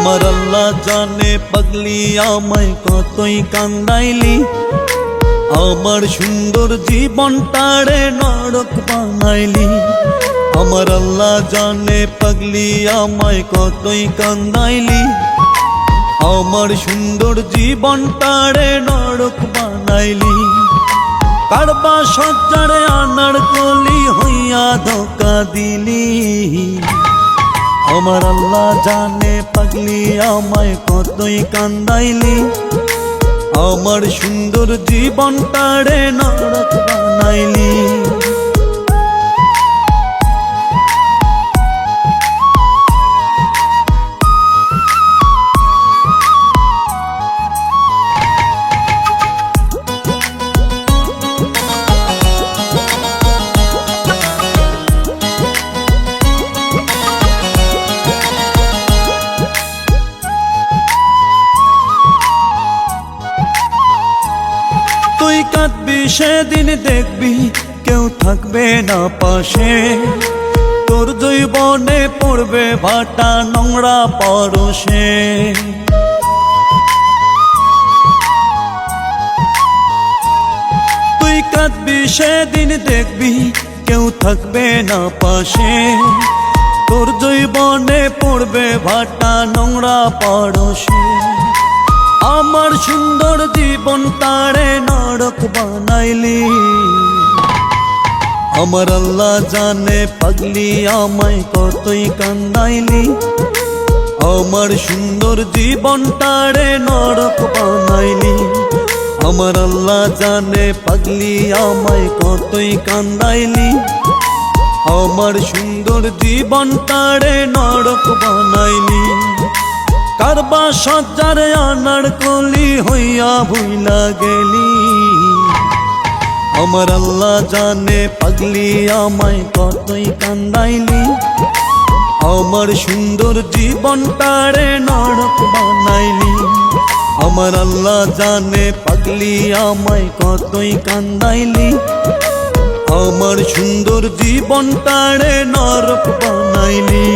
আমার আল্লাহ জানে, পাগলি আমায় কতই কান্দাইলি। আমার সুন্দর জীবনটারে নরক বানাইলি। আমার আল্লাহ জানে, পাগলি আমায় কতই কান্দাইলি। আমার সুন্দর জীবনটারে নরক বানাইলি। কারবা সজ্জারে আনার কলি হইয়া ধোকা দিলি। আমার আল্লাহ জানে পাগলি আমায় কতই কান্দাইলি। আমার সুন্দর জীবনটারে নরক বানাইলি। তুই কাঁদবি, সেদিন দেখবি কেউ থাকবে না পাশে। তোর জৈবনে পড়বে ভাটা নোংরা পরশে। তুই কাঁদবি, সেদিন দেখবি কেউ থাকবে না পাশে। তোর জৈবনে পড়বে ভাটা নোংরা পরশে। আমার সুন্দর জীবন তারে নরক বানাইলি। আমার আল্লাহ জানে পাগলি আমায় কতই কান্দাইলি। আমার সুন্দর জীবন তারে নরক বানাইলি। আমার আল্লাহ জানে পাগলি আমায় কতই কান্দাইলি। আমার সুন্দর জীবন তারে নরক বানাইলি। কারবা সজ্জারে আনার কলি হইয়া ভুইলা গেলি। আমার আল্লাহ জানে পাগলি আমায় কতই কান্দাইলি। আমার সুন্দর জীবনটারে নরক বানাইলি। আমার আল্লাহ জানে পাগলি আমায় কতই কান্দাইলি। আমার সুন্দর জীবনটারে নরক বানাইলি।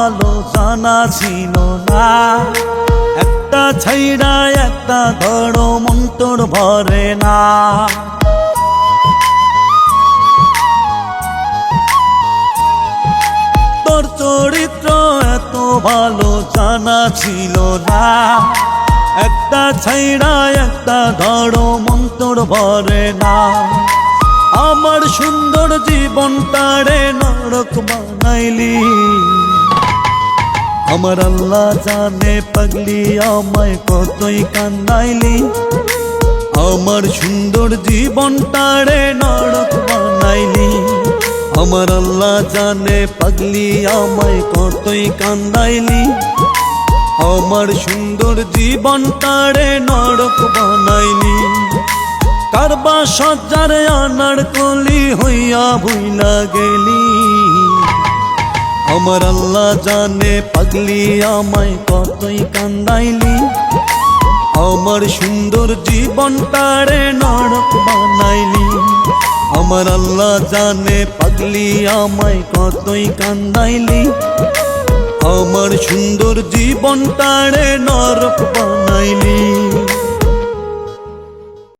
ভালো জানা ছিল না। একটা ছাইরা একটা ধরো, মন তোর ভরে না। তোর চরিত্র এত ভালো জানা ছিল না। একটা ছাইরা একটা ধরো, মন তোর ভরে না। আমার সুন্দর জীবনটারে নরক বানাইলি। আমার আল্লাহ জানে পাগলি, আমায় কতই কান্দাইলি আমার সুন্দর জীবনটারে নরক বানাইলি। আমার আল্লাহ জানে পাগলি, আমায় কতই কান্দাইলি আমার সুন্দর জীবনটারে নরক বানাইলি। কারবা সজ্জারে আনার কলি হইয়া ভুইলা গেলি। আমার আল্লাহ জানে পাগলি আমায় কতই কান্দাইলি। আমার সুন্দর জীবনটারে নরক বানাইলি। আমার আল্লাহ জানে পাগলি আমায় কতই কান্দাইলি। আমার সুন্দর জীবনটারে নরক বানাইলি।